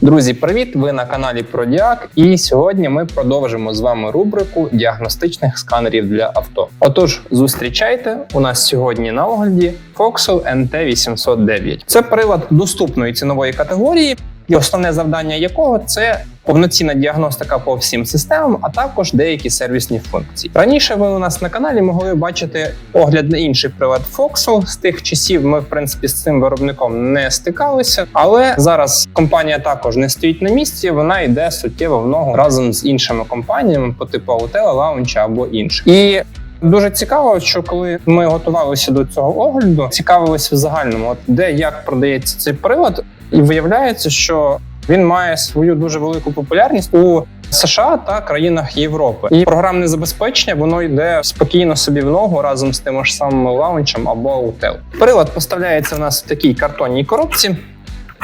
Друзі, привіт! Ви на каналі Продіак, і сьогодні ми продовжимо з вами рубрику діагностичних сканерів для авто. Отож, зустрічайте у нас сьогодні на огляді Foxel NT809. Це прилад доступної цінової категорії, і основне завдання якого це повноцінна діагностика по всім системам, а також деякі сервісні функції. Раніше ви у нас на каналі могли бачити огляд на інший прилад Foxel. З тих часів ми, в принципі, з цим виробником не стикалися, але зараз компанія також не стоїть на місці. Вона йде суттєво в ногу разом з іншими компаніями по типу Autel, Launch або інших. І Дуже цікаво, що коли ми готувалися до цього огляду, цікавилися в загальному, от де як продається цей прилад, і виявляється, що він має свою дуже велику популярність у США та країнах Європи. І програмне забезпечення воно йде спокійно собі в ногу разом з тим ж самим лаунчем або Autel. Прилад поставляється у нас в такій картонній коробці,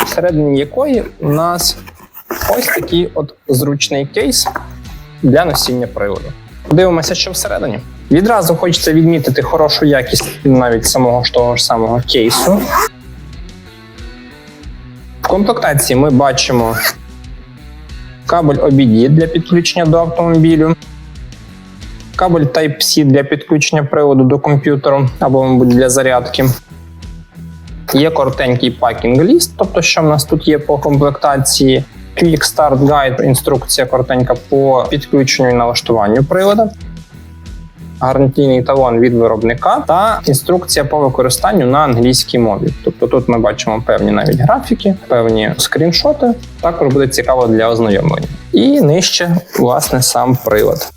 всередині якої у нас ось такий от зручний кейс для носіння приладу. Подивимося, що всередині. Відразу хочеться відмітити хорошу якість навіть самого ж того ж самого кейсу. Комплектації ми бачимо кабель OBD для підключення до автомобілю, кабель Type-C для підключення приводу до комп'ютеру або, мабуть, для зарядки. Є коротенький пакінг ліст, тобто, що в нас тут є по комплектації. Quick Start Guide, інструкція коротенька по підключенню і налаштуванню привода гарантійний талон від виробника та інструкція по використанню на англійській мові. Тобто тут ми бачимо певні навіть графіки, певні скріншоти. Також буде цікаво для ознайомлення. І нижче, власне, сам прилад.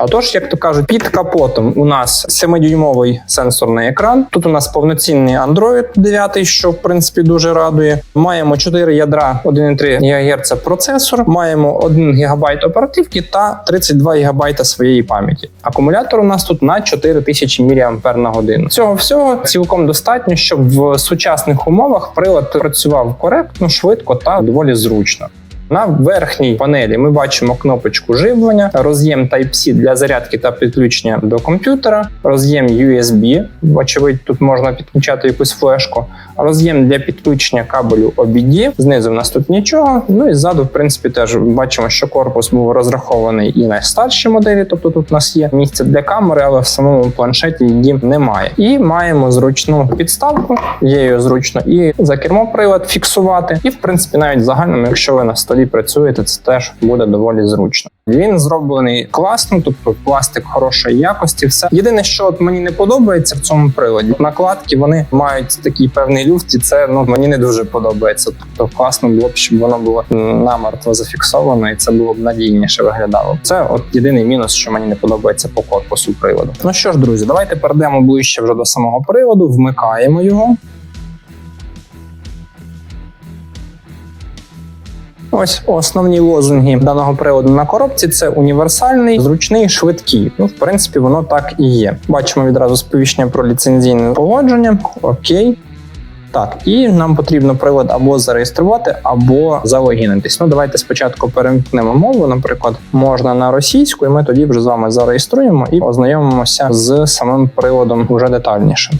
Отож, як то кажуть, під капотом у нас 7-дюймовий сенсорний екран. Тут у нас повноцінний Android 9, що в принципі дуже радує. Маємо 4 ядра 1,3 ГГц процесор, маємо 1 ГБ оперативки та 32 ГБ своєї пам'яті. Акумулятор у нас тут на 4000 мАч. Цього всього цілком достатньо, щоб в сучасних умовах прилад працював коректно, швидко та доволі зручно. На верхній панелі ми бачимо кнопочку живлення, роз'єм Type-C для зарядки та підключення до комп'ютера, роз'єм USB, вочевидь, тут можна підключати якусь флешку, роз'єм для підключення кабелю OBD. Знизу в нас тут нічого. Ну і ззаду, в принципі, теж бачимо, що корпус був розрахований і на старші моделі, тобто тут у нас є місце для камери, але в самому планшеті її немає. І маємо зручну підставку, є її зручно і за кермо прилад фіксувати. І в принципі, навіть загальному, якщо ви на столі працюєте, це теж буде доволі зручно. Він зроблений класно, тобто пластик хорошої якості. Все єдине, що от мені не подобається в цьому приладі, накладки вони мають такий певний люфт, і це ну мені не дуже подобається. Тобто класно було б, щоб воно було намертво зафіксовано, і це було б надійніше виглядало. Це от єдиний мінус, що мені не подобається по корпусу приладу. Ну що ж, друзі, давайте перейдемо ближче вже до самого приводу, вмикаємо його. Ось основні лозунги даного приводу на коробці це універсальний, зручний, швидкий. Ну, в принципі, воно так і є. Бачимо відразу сповіщення про ліцензійне погодження. Окей. Так, і нам потрібно прилад або зареєструвати, або залогінитись. Ну, давайте спочатку перемкнемо мову. Наприклад, можна на російську, і ми тоді вже з вами зареєструємо і ознайомимося з самим приладом вже детальніше.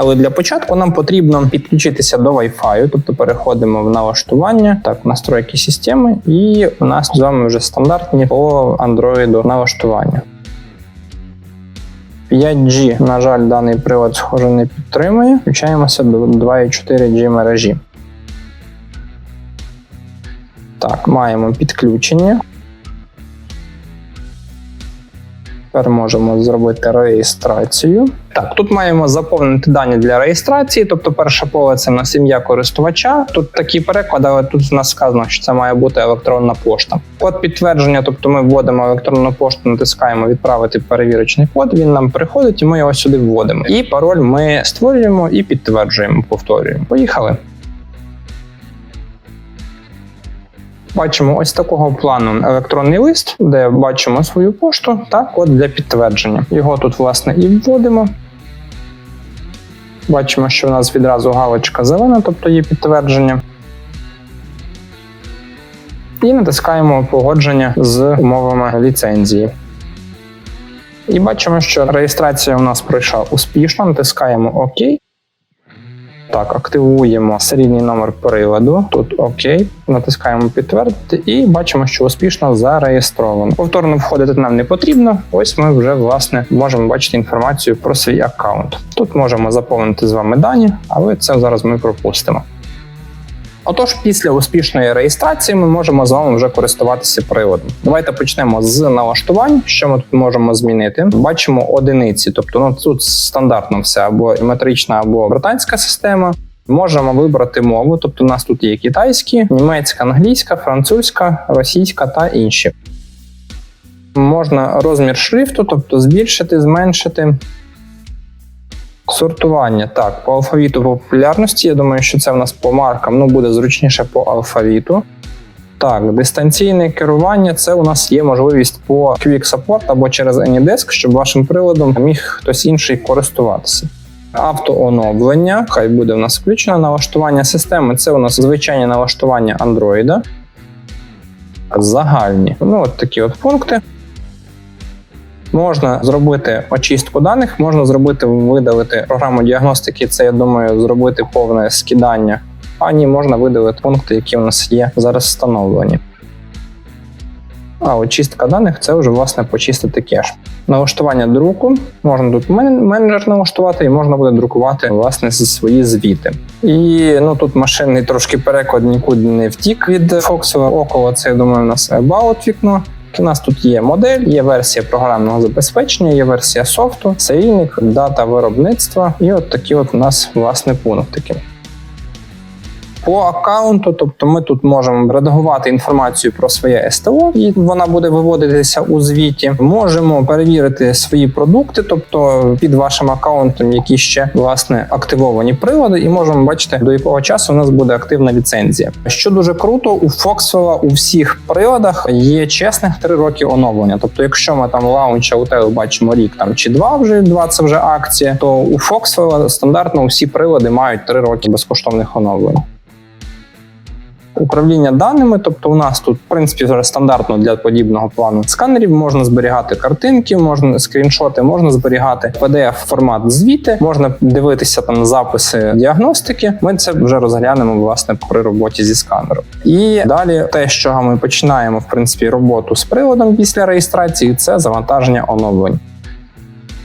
Але для початку нам потрібно підключитися до Wi-Fi, тобто переходимо в налаштування, так, настройки системи, і у нас з вами вже стандартні по Android налаштування. 5G, на жаль, даний прилад, схоже, не підтримує. Включаємося до 2,4G мережі. Так, маємо підключення. Тепер можемо зробити реєстрацію. Так, тут маємо заповнити дані для реєстрації. Тобто, перше поле це на сім'я користувача. Тут такі переклади, але тут у нас сказано, що це має бути електронна пошта. Код підтвердження, тобто ми вводимо електронну пошту, натискаємо відправити перевірочний код. Він нам приходить, і ми його сюди вводимо. І пароль ми створюємо і підтверджуємо, повторюємо. Поїхали. Бачимо ось такого плану електронний лист, де бачимо свою пошту та код для підтвердження. Його тут, власне, і вводимо. Бачимо, що у нас відразу галочка зелена, тобто є підтвердження. І натискаємо погодження з умовами ліцензії. І бачимо, що реєстрація у нас пройшла успішно. Натискаємо ОК. Так, активуємо серійний номер приладу. Тут ОК, натискаємо підтвердити і бачимо, що успішно зареєстровано. Повторно входити нам не потрібно. Ось ми вже власне можемо бачити інформацію про свій аккаунт. Тут можемо заповнити з вами дані, але це зараз ми пропустимо. Отож, після успішної реєстрації ми можемо з вами вже користуватися приладом. Давайте почнемо з налаштувань. Що ми тут можемо змінити? Бачимо одиниці, тобто ну тут стандартно все або метрична, або британська система. Можемо вибрати мову, тобто у нас тут є китайські, німецька, англійська, французька, російська та інші. Можна розмір шрифту, тобто збільшити, зменшити. Сортування так, по алфавіту популярності. Я думаю, що це в нас по маркам ну буде зручніше по алфавіту. Так, дистанційне керування це у нас є можливість по Quick Support або через AnyDesk, щоб вашим приладом міг хтось інший користуватися. Автооновлення, хай буде у нас включено налаштування системи. Це у нас звичайні налаштування Android. Загальні. Ну, от такі от пункти. Можна зробити очистку даних, можна зробити видалити програму діагностики. Це я думаю, зробити повне скидання. А ні, можна видалити пункти, які у нас є зараз встановлені. А очистка даних це вже власне почистити кеш. Налаштування друку можна тут менеджер налаштувати, і можна буде друкувати власне свої звіти. І ну тут машинний трошки переклад нікуди не втік від Foxова. Около це я думаю, у нас About вікно. У нас тут є модель, є версія програмного забезпечення, є версія софту, серійник, дата виробництва, і от такі от у нас власне пунктики. По аккаунту, тобто ми тут можемо редагувати інформацію про своє СТО, і вона буде виводитися у звіті. Можемо перевірити свої продукти, тобто під вашим аккаунтом, які ще власне активовані прилади, і можемо бачити, до якого часу у нас буде активна ліцензія. Що дуже круто, у Foxwell у всіх приладах є чесних 3 роки оновлення. Тобто, якщо ми там лаунча у тебе бачимо рік там чи два вже два це вже акція, то у Foxwell стандартно усі прилади мають 3 роки безкоштовних оновлень. Управління даними, тобто у нас тут, в принципі, вже стандартно для подібного плану сканерів можна зберігати картинки, можна скріншоти, можна зберігати pdf формат звіти, можна дивитися там записи діагностики. Ми це вже розглянемо власне при роботі зі сканером. І далі, те, з чого ми починаємо, в принципі, роботу з приладом після реєстрації, це завантаження оновлень.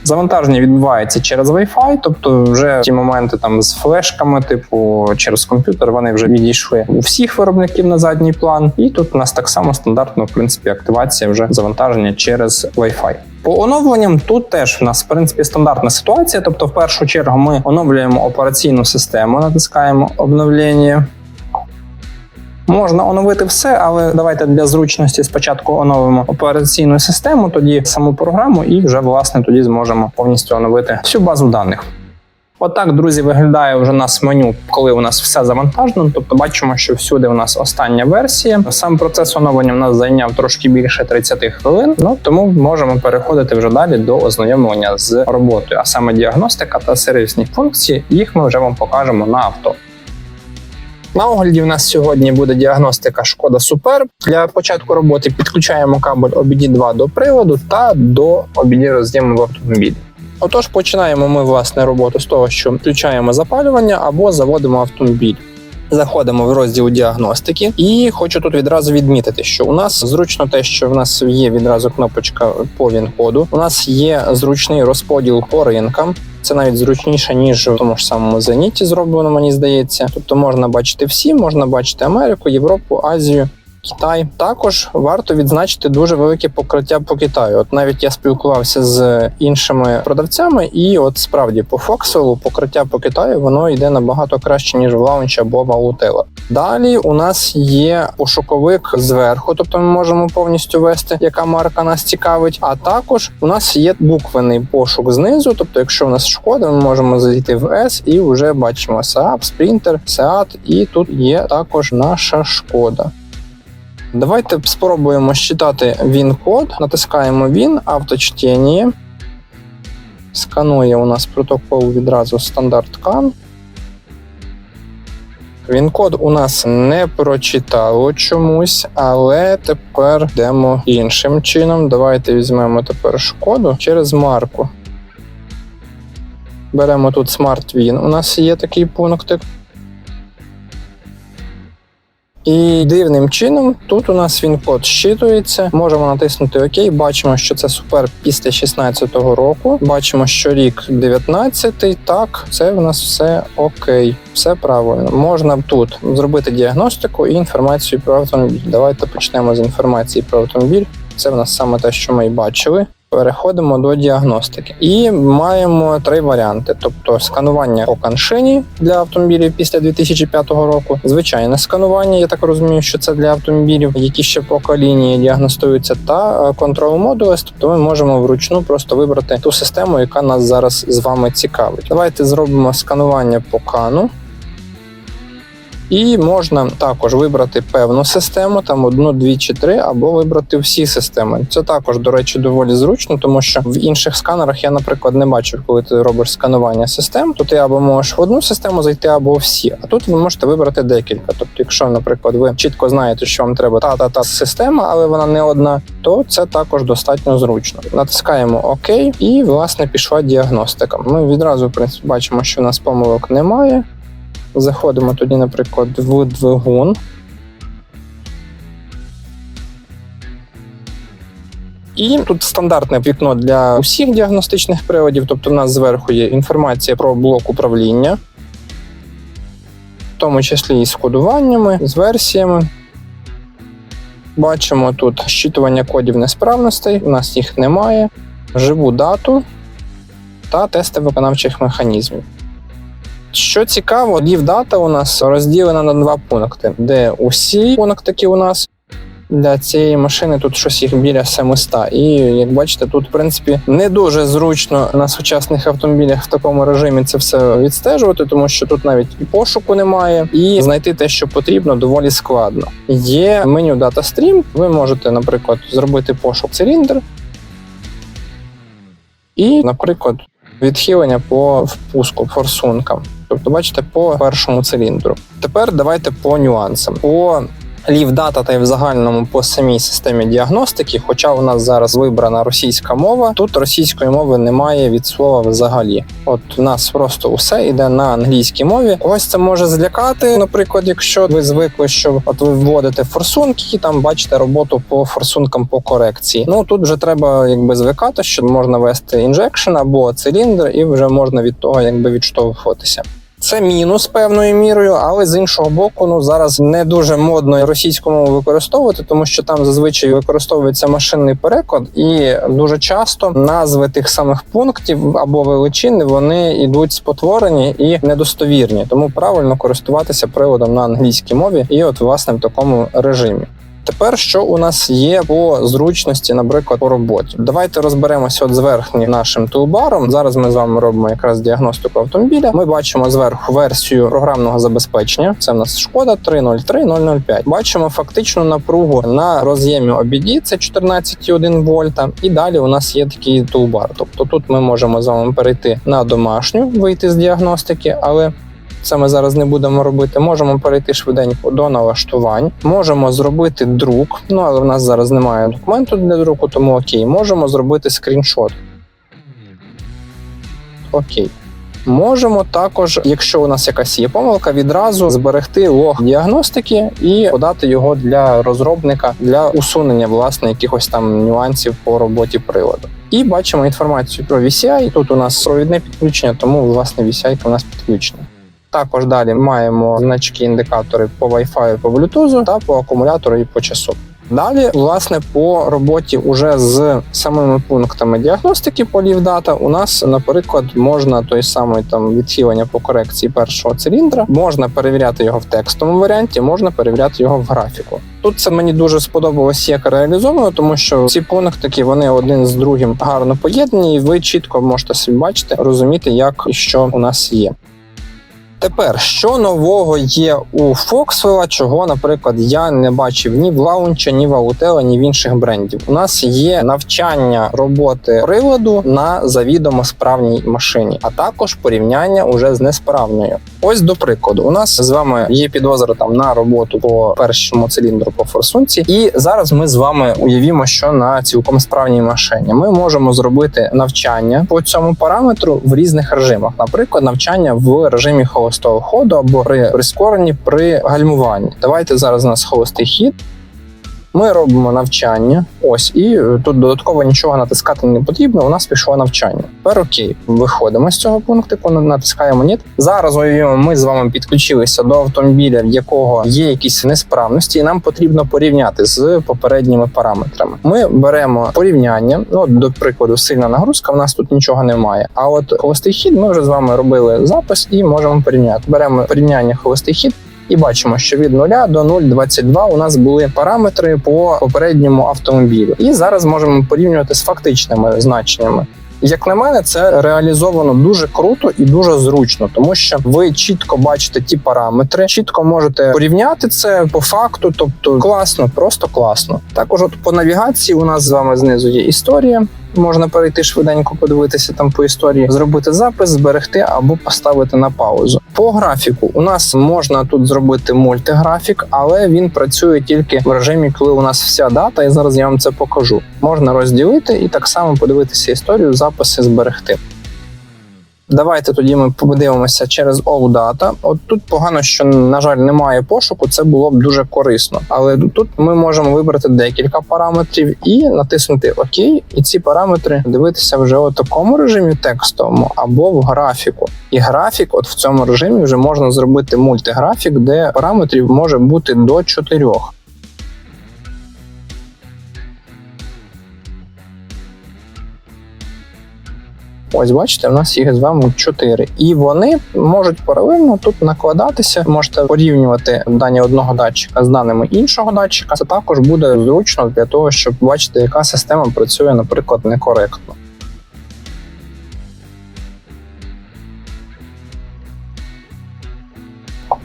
Завантаження відбувається через Wi-Fi, тобто вже ті моменти там з флешками, типу через комп'ютер, вони вже відійшли у всіх виробників на задній план. І тут у нас так само стандартно, в принципі, активація вже завантаження через Wi-Fi. По оновленням тут теж в нас в принципі стандартна ситуація. Тобто, в першу чергу, ми оновлюємо операційну систему, натискаємо обновлення. Можна оновити все, але давайте для зручності спочатку оновимо операційну систему, тоді саму програму, і вже власне тоді зможемо повністю оновити всю базу даних. Отак, друзі, виглядає вже у нас меню, коли у нас все завантажено. Тобто бачимо, що всюди у нас остання версія. Сам процес оновлення в нас зайняв трошки більше 30 хвилин. Ну тому можемо переходити вже далі до ознайомлення з роботою, а саме діагностика та сервісні функції. Їх ми вже вам покажемо на авто. На огляді в нас сьогодні буде діагностика Шкода Супер. Для початку роботи підключаємо кабель OBD2 до приводу та до OBD роз'єму в автомобілі. Отож, починаємо ми власне роботу з того, що включаємо запалювання або заводимо автомобіль. Заходимо в розділ діагностики, і хочу тут відразу відмітити, що у нас зручно те, що в нас є відразу кнопочка по він-коду. У нас є зручний розподіл по ринкам. Це навіть зручніше ніж в тому ж самому зеніті зроблено, мені здається. Тобто можна бачити всі, можна бачити Америку, Європу, Азію. Китай також варто відзначити дуже велике покриття по Китаю. От навіть я спілкувався з іншими продавцями, і от справді по Foxwell покриття по Китаю воно йде набагато краще ніж в лаунчі або в Далі у нас є пошуковик зверху, тобто ми можемо повністю вести, яка марка нас цікавить. А також у нас є буквений пошук знизу. Тобто, якщо у нас шкода, ми можемо зайти в S і вже бачимо Saab, Sprinter, Seat, і тут є також наша шкода. Давайте спробуємо считати він-код. Натискаємо він, авточтення. Сканує у нас протокол відразу стандарт CAN. Він-код у нас не прочитало чомусь, але тепер йдемо іншим чином. Давайте візьмемо тепер шкоду через марку. Беремо тут Smart Win. У нас є такий пунктик. І дивним чином тут у нас він код щитується. Можемо натиснути ОК. Бачимо, що це супер після 16-го року. Бачимо, що рік 19-й. Так, це в нас все окей, все правильно. Можна тут зробити діагностику і інформацію про автомобіль. Давайте почнемо з інформації про автомобіль. Це в нас саме те, що ми і бачили. Переходимо до діагностики і маємо три варіанти: тобто сканування по каншині для автомобілів після 2005 року, звичайне сканування. Я так розумію, що це для автомобілів, які ще по колінії діагностуються, та контрол модулес. Тобто ми можемо вручну просто вибрати ту систему, яка нас зараз з вами цікавить. Давайте зробимо сканування по кану. І можна також вибрати певну систему, там одну, дві чи три, або вибрати всі системи. Це також, до речі, доволі зручно, тому що в інших сканерах я, наприклад, не бачив, коли ти робиш сканування систем, то ти або можеш в одну систему зайти, або всі. А тут ви можете вибрати декілька. Тобто, якщо, наприклад, ви чітко знаєте, що вам треба та та та система, але вона не одна, то це також достатньо зручно. Натискаємо ОК, і власне пішла діагностика. Ми відразу в принципі бачимо, що у нас помилок немає. Заходимо тоді, наприклад, в двигун. І тут стандартне вікно для усіх діагностичних приладів, тобто в нас зверху є інформація про блок управління, в тому числі і з кодуваннями, з версіями. Бачимо тут щитування кодів несправностей, у нас їх немає, живу дату та тести виконавчих механізмів. Що цікаво, лів-дата у нас розділена на два пункти, де усі пунктики у нас для цієї машини тут щось їх біля 700. І як бачите, тут в принципі не дуже зручно на сучасних автомобілях в такому режимі це все відстежувати, тому що тут навіть і пошуку немає, і знайти те, що потрібно, доволі складно. Є меню Data Stream, Ви можете, наприклад, зробити пошук циліндр. І, наприклад, відхилення по впуску форсункам. Тобто, бачите, по першому циліндру. Тепер давайте по нюансам. По лівдата та й в загальному по самій системі діагностики, хоча у нас зараз вибрана російська мова, тут російської мови немає від слова взагалі. От у нас просто усе йде на англійській мові. Ось це може злякати. Наприклад, якщо ви звикли, що от ви вводите форсунки, і там бачите роботу по форсункам по корекції. Ну тут вже треба якби звикати, що можна вести інжекшн або циліндр, і вже можна від того якби відштовхуватися. Це мінус певною мірою, але з іншого боку, ну зараз не дуже модно російську мову використовувати, тому що там зазвичай використовується машинний переклад, і дуже часто назви тих самих пунктів або величини вони йдуть спотворені і недостовірні. Тому правильно користуватися приводом на англійській мові, і от власне в такому режимі. Тепер що у нас є по зручності, наприклад, по роботі. Давайте розберемося от з верхнім нашим тулбаром. Зараз ми з вами робимо якраз діагностику автомобіля. Ми бачимо зверху версію програмного забезпечення. Це в нас шкода 303.005. Бачимо фактичну напругу на роз'ємі OBD, це 14,1 вольта. І далі у нас є такий тулбар. Тобто тут ми можемо з вами перейти на домашню, вийти з діагностики, але це ми зараз не будемо робити. Можемо перейти швиденько до налаштувань. Можемо зробити друк. Ну але в нас зараз немає документу для друку, тому окей. Можемо зробити скріншот. Окей. Можемо також, якщо у нас якась є помилка, відразу зберегти лог діагностики і подати його для розробника для усунення власне якихось там нюансів по роботі приладу. І бачимо інформацію про VCI. Тут у нас провідне підключення, тому власне VCI у нас підключена. Також далі маємо значки індикатори по Wi-Fi, по Bluetooth та по акумулятору і по часу. Далі, власне, по роботі уже з самими пунктами діагностики по LiveData у нас, наприклад, можна той самий там відхилення по корекції першого циліндра, можна перевіряти його в текстовому варіанті, можна перевіряти його в графіку. Тут це мені дуже сподобалось, як реалізовано, тому що ці пунктики вони один з другим гарно поєднані, і ви чітко можете собі бачити, розуміти, як і що у нас є. Тепер, що нового є у Фоксвела, чого, наприклад, я не бачив ні в лаунча, ні в Аутела, ні в інших брендів. У нас є навчання роботи приладу на завідомо справній машині, а також порівняння уже з несправною. Ось до прикладу, у нас з вами є підозра там на роботу по першому циліндру по форсунці, і зараз ми з вами уявімо, що на цілком справній машині ми можемо зробити навчання по цьому параметру в різних режимах, наприклад, навчання в режимі холостого ходу або при прискоренні при гальмуванні. Давайте зараз у нас холостий хід. Ми робимо навчання. Ось, і е, тут додатково нічого натискати не потрібно. У нас пішло навчання. Тепер окей, виходимо з цього пунктику, натискаємо ніт. Зараз уявімо, ми з вами підключилися до автомобіля, в якого є якісь несправності, і нам потрібно порівняти з попередніми параметрами. Ми беремо порівняння. Ну, до прикладу, сильна нагрузка. В нас тут нічого немає. А от холостий хід ми вже з вами робили запис і можемо порівняти. Беремо порівняння холостий хід. І бачимо, що від 0 до 0,22 у нас були параметри по попередньому автомобілю. І зараз можемо порівнювати з фактичними значеннями. Як на мене, це реалізовано дуже круто і дуже зручно, тому що ви чітко бачите ті параметри, чітко можете порівняти це по факту. Тобто класно, просто класно. Також, от по навігації, у нас з вами знизу є історія. Можна перейти швиденько, подивитися там по історії, зробити запис, зберегти або поставити на паузу. По графіку у нас можна тут зробити мультиграфік, але він працює тільки в режимі, коли у нас вся дата. І зараз я вам це покажу. Можна розділити і так само подивитися історію, записи зберегти. Давайте тоді ми подивимося через All Data. От тут погано, що на жаль немає пошуку. Це було б дуже корисно. Але тут ми можемо вибрати декілька параметрів і натиснути ОК, і ці параметри дивитися вже у такому режимі текстовому або в графіку. І графік, от в цьому режимі, вже можна зробити мультиграфік, де параметрів може бути до чотирьох. Ось бачите, в нас їх з вами 4. І вони можуть паралельно тут накладатися. Можете порівнювати дані одного датчика з даними іншого датчика. Це також буде зручно для того, щоб бачити, яка система працює, наприклад, некоректно.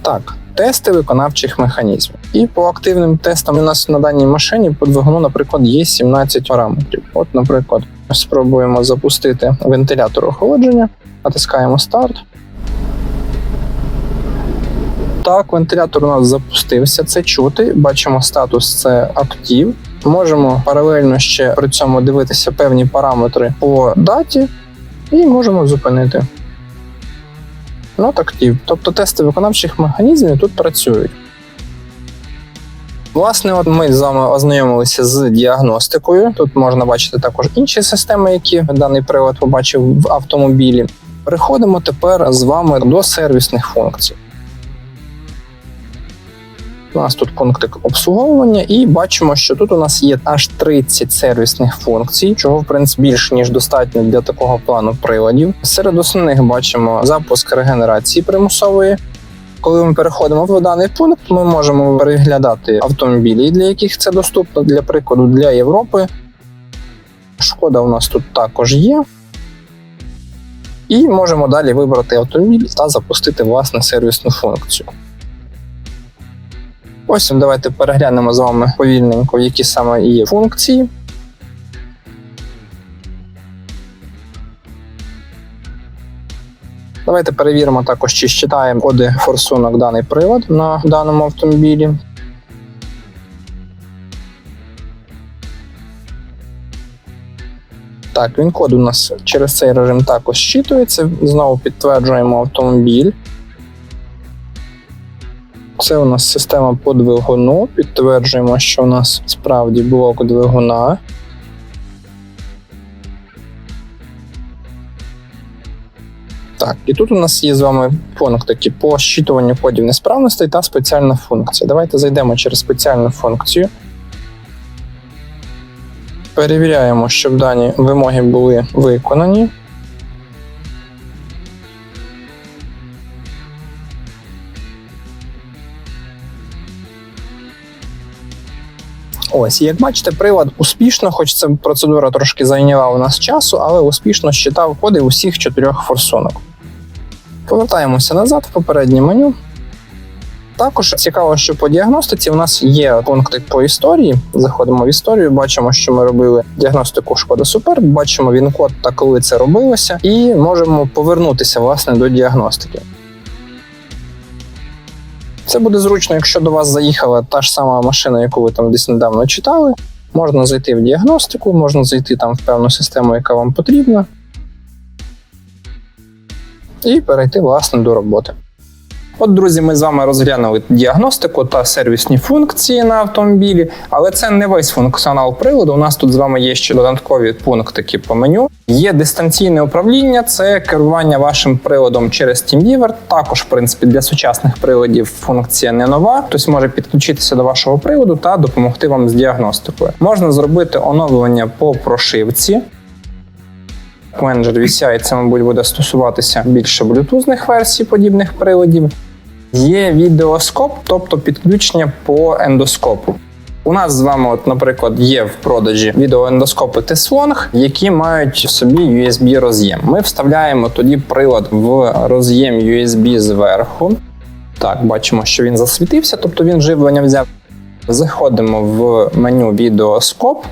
Так, тести виконавчих механізмів. І по активним тестам у нас на даній машині по двигуну, наприклад, є 17 параметрів. От, наприклад, спробуємо запустити вентилятор охолодження, натискаємо старт. Так, вентилятор у нас запустився. Це чути. Бачимо статус це актив. Можемо паралельно ще при цьому дивитися певні параметри по даті, і можемо зупинити. Актив. Тобто тести виконавчих механізмів тут працюють. Власне, от ми з вами ознайомилися з діагностикою. Тут можна бачити також інші системи, які даний прилад побачив в автомобілі. Переходимо тепер з вами до сервісних функцій. У нас тут пунктик обслуговування, і бачимо, що тут у нас є аж 30 сервісних функцій, чого в принципі більше ніж достатньо для такого плану приладів. Серед основних бачимо запуск регенерації примусової. Коли ми переходимо в даний пункт, ми можемо переглядати автомобілі, для яких це доступно. Для прикладу, для Європи. Шкода у нас тут також є. І можемо далі вибрати автомобіль та запустити власне сервісну функцію. Ось давайте переглянемо з вами повільненько, які саме є функції. Давайте перевіримо також, чи считає коди форсунок даний прилад на даному автомобілі. Так, він код у нас через цей режим також щитується. Знову підтверджуємо автомобіль. Це у нас система по двигуну. Підтверджуємо, що у нас справді блок двигуна. Так, і тут у нас є з вами пунктики по щитуванню кодів несправностей та спеціальна функція. Давайте зайдемо через спеціальну функцію. Перевіряємо, щоб дані вимоги були виконані. Ось, як бачите, прилад успішно, хоч ця процедура трошки зайняла у нас часу, але успішно щитав коди усіх чотирьох форсунок. Повертаємося назад в попереднє меню. Також цікаво, що по діагностиці у нас є пункти по історії. Заходимо в історію, бачимо, що ми робили діагностику Шкода Супер, бачимо він код та коли це робилося, і можемо повернутися власне до діагностики. Це буде зручно, якщо до вас заїхала та ж сама машина, яку ви там десь недавно читали. Можна зайти в діагностику, можна зайти там в певну систему, яка вам потрібна, і перейти власне до роботи. От, друзі, ми з вами розглянули діагностику та сервісні функції на автомобілі, але це не весь функціонал приладу. У нас тут з вами є ще додаткові пунктики по меню. Є дистанційне управління, це керування вашим приладом через TeamViewer. Також, в принципі, для сучасних приладів функція не нова. Хтось може підключитися до вашого приладу та допомогти вам з діагностикою. Можна зробити оновлення по прошивці. Менеджер VCI це, мабуть, буде стосуватися більше блютузних версій подібних приладів. Є відеоскоп, тобто підключення по ендоскопу. У нас з вами, от, наприклад, є в продажі відеоендоскопи T-Slong, які мають в собі USB роз'єм. Ми вставляємо тоді прилад в роз'єм USB зверху. Так, бачимо, що він засвітився, тобто він живлення взяв. Заходимо в меню відеоскоп.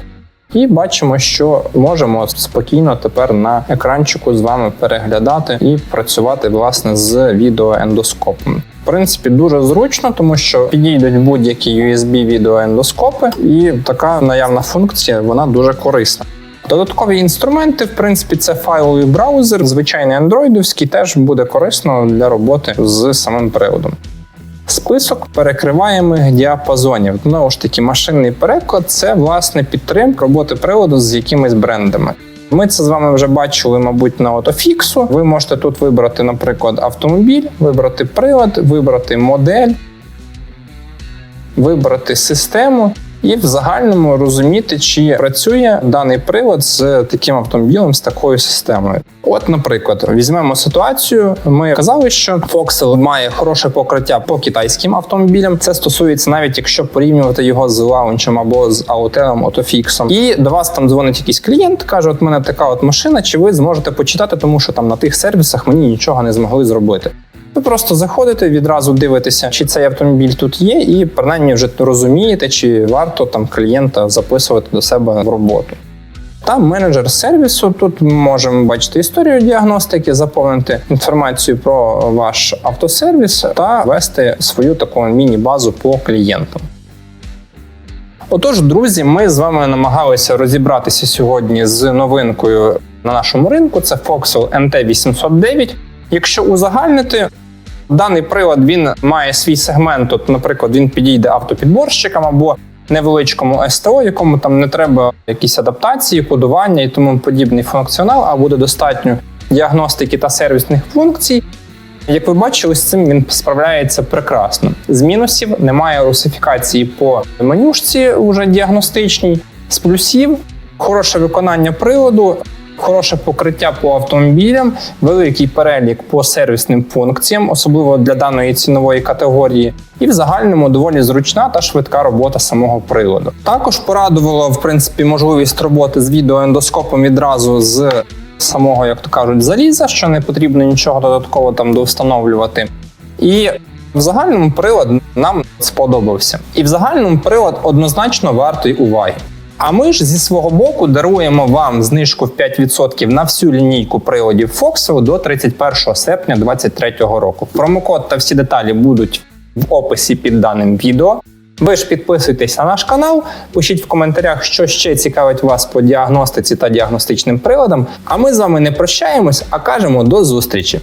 І бачимо, що можемо спокійно тепер на екранчику з вами переглядати і працювати власне з відеоендоскопом. В принципі, дуже зручно, тому що підійдуть будь-які USB відеоендоскопи, і така наявна функція вона дуже корисна. Додаткові інструменти, в принципі, це файловий браузер, звичайний андроїдовський, теж буде корисно для роботи з самим приладом. Список перекриваємих діапазонів. Знову ж таки, машинний переклад це власне підтримка роботи приводу з якимись брендами. Ми це з вами вже бачили, мабуть, на Отофіксу. Ви можете тут вибрати, наприклад, автомобіль, вибрати прилад, вибрати модель, вибрати систему і в загальному розуміти, чи працює даний прилад з таким автомобілем, з такою системою. От, наприклад, візьмемо ситуацію. Ми казали, що Foxel має хороше покриття по китайським автомобілям. Це стосується навіть якщо порівнювати його з лаунчем або з аутелем Autofix. І до вас там дзвонить якийсь клієнт, каже: От мене така от машина, чи ви зможете почитати, тому що там на тих сервісах мені нічого не змогли зробити. Ви просто заходите, відразу дивитеся, чи цей автомобіль тут є, і принаймні вже розумієте, чи варто там клієнта записувати до себе в роботу. Та менеджер сервісу тут ми можемо бачити історію діагностики, заповнити інформацію про ваш автосервіс та вести свою таку міні-базу по клієнтам. Отож, друзі, ми з вами намагалися розібратися сьогодні з новинкою на нашому ринку. Це Foxel NT809. Якщо узагальнити, даний прилад він має свій сегмент. От, наприклад, він підійде автопідборщикам або невеличкому СТО, якому там не треба якісь адаптації, кодування і тому подібний функціонал, а буде достатньо діагностики та сервісних функцій. Як ви бачили, з цим він справляється прекрасно. З мінусів немає русифікації по менюшці, уже діагностичній. З плюсів хороше виконання приладу, хороше покриття по автомобілям, великий перелік по сервісним функціям, особливо для даної цінової категорії, і в загальному доволі зручна та швидка робота самого приладу. Також порадувала в принципі можливість роботи з відеоендоскопом відразу з самого, як то кажуть, заліза, що не потрібно нічого додатково там довстановлювати. І в загальному прилад нам сподобався. І в загальному прилад однозначно вартий уваги. А ми ж зі свого боку даруємо вам знижку в 5% на всю лінійку приладів Foxel до 31 серпня 2023 року. Промокод та всі деталі будуть в описі під даним відео. Ви ж підписуйтесь на наш канал, пишіть в коментарях, що ще цікавить вас по діагностиці та діагностичним приладам. А ми з вами не прощаємось, а кажемо до зустрічі.